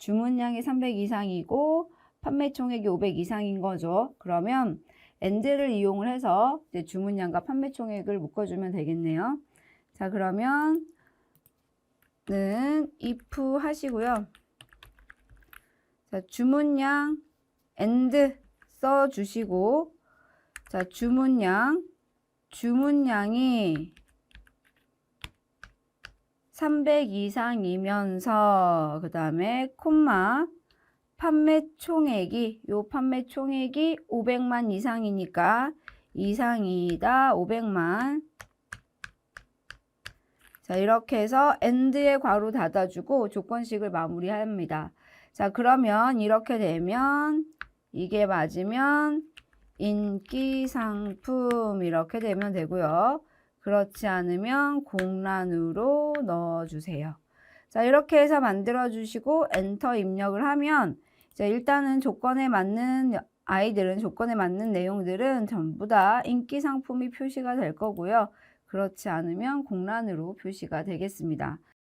주문량이 300 이상이고 판매 총액이 500 이상인 거죠. 그러면 AND를 이용을 해서 이제 주문량과 판매 총액을 묶어주면 되겠네요. 자, 그러면 는 if 하시고요. 자, 주문량 AND 써주시고 자, 주문량 주문량이 300 이상이면서 그 다음에 콤마 판매 총액이 요 판매 총액이 500만 이상이니까 이상이다 500만 자 이렇게 해서 end에 괄호 닫아주고 조건식을 마무리합니다. 자 그러면 이렇게 되면 이게 맞으면 인기 상품 이렇게 되면 되고요. 그렇지 않으면 공란으로 넣어주세요. 자, 이렇게 해서 만들어주시고 엔터 입력을 하면 이제 일단은 조건에 맞는 아이들은 조건에 맞는 내용들은 전부 다 인기 상품이 표시가 될 거고요. 그렇지 않으면 공란으로 표시가 되겠습니다.